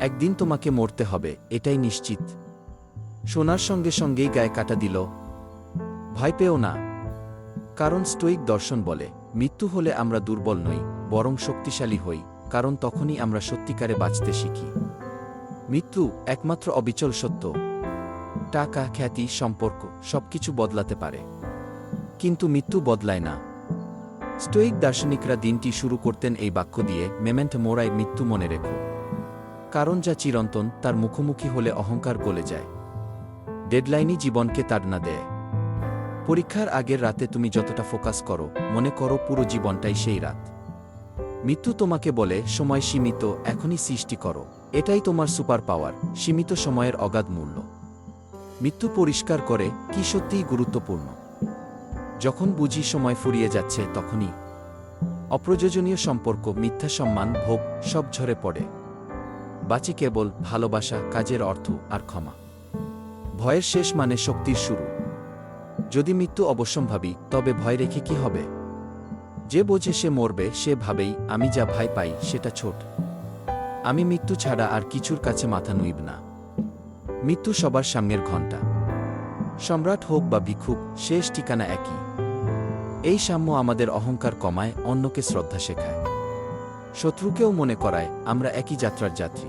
একদিন তোমাকে মরতে হবে, এটাই নিশ্চিত। সোনার সঙ্গে সঙ্গেই গায়ে কাটা দিল। ভয় পেও না। কারণ স্টোইক দর্শন বলে, মৃত্যু হলে আমরা দুর্বল নই, বরং শক্তিশালী হই, কারণ তখনই আমরা সত্যিকারে বাঁচতে শিখি। মৃত্যু একমাত্র অবিচল সত্য। টাকা, খ্যাতি, সম্পর্ক, সবকিছু বদলাতে পারে। কিন্তু মৃত্যু বদলায় না। স্টোইক দার্শনিকরা দিনটি শুরু করতেন এই বাক্য দিয়ে, মেমেন্ট মোরাই মৃত্যু মনে রেখো। কারণ যা চিরন্তন, তার মুখোমুখি হলে অহংকার গলে যায়। ডেডলাইনই জীবনকে তাড়না দেয়। পরীক্ষার আগের রাতে তুমি যতটা ফোকাস করো, মনে করো পুরো জীবনটাই সেই রাত। মৃত্যু তোমাকে বলে, সময় সীমিত, এখনই সৃষ্টি করো। এটাই তোমার সুপার পাওয়ার, সীমিত সময়ের অগাধ মূল্য। মৃত্যু পরিষ্কার করে, কি সত্যিই গুরুত্বপূর্ণ? যখন বুঝি সময় ফুরিয়ে যাচ্ছে, তখনই। অপ্রয়োজনীয় সম্পর্ক, মিথ্যা সম্মান, ভোগ, সব ঝরে পড়ে। বাঁচি কেবল ভালোবাসা, কাজের অর্থ আর ক্ষমা। ভয়ের শেষ মানে শক্তির শুরু। যদি মৃত্যু অবশ্যম্ভাবী, তবে ভয় রেখে কি হবে? যে বোঝে সে মরবে, সে ভাবেই, আমি যা ভাই পাই, সেটা ছোট। আমি মৃত্যু ছাড়া আর কিছুর কাছে মাথা নুইব না। মৃত্যু সবার সামনের ঘণ্টা। সম্রাট হোক বা ভিক্ষুক, শেষ ঠিকানা একই। এই সাম্য আমাদের অহংকার কমায়, অন্যকে শ্রদ্ধা শেখায়। শত্রুকেও মনে করায়, আমরা একই যাত্রার যাত্রী।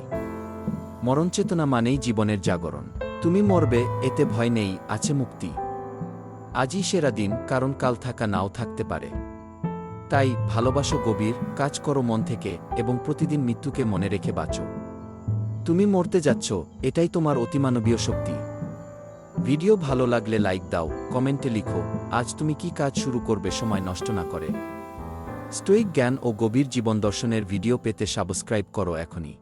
মরণচেতনা মানেই জীবনের জাগরণ। তুমি মরবে, এতে ভয় নেই, আছে মুক্তি। আজই সেরা দিন, কারণ কাল থাকা নাও থাকতে পারে। তাই, ভালোবাসো গভীর, কাজ করো মন থেকে, এবং প্রতিদিন মৃত্যুকে মনে রেখে বাঁচো। তুমি মরতে যাচ্ছ, এটাই তোমার অতিমানবীয় শক্তি। ভিডিও ভালো লাগলে লাইক দাও, কমেন্টে লিখো, আজ তুমি কি কাজ শুরু করবে, সময় নষ্ট না করে। স্টোইক জ্ঞান ও গভীর জীবন দর্শনের ভিডিও পেতে সাবস্ক্রাইব করো এখনই।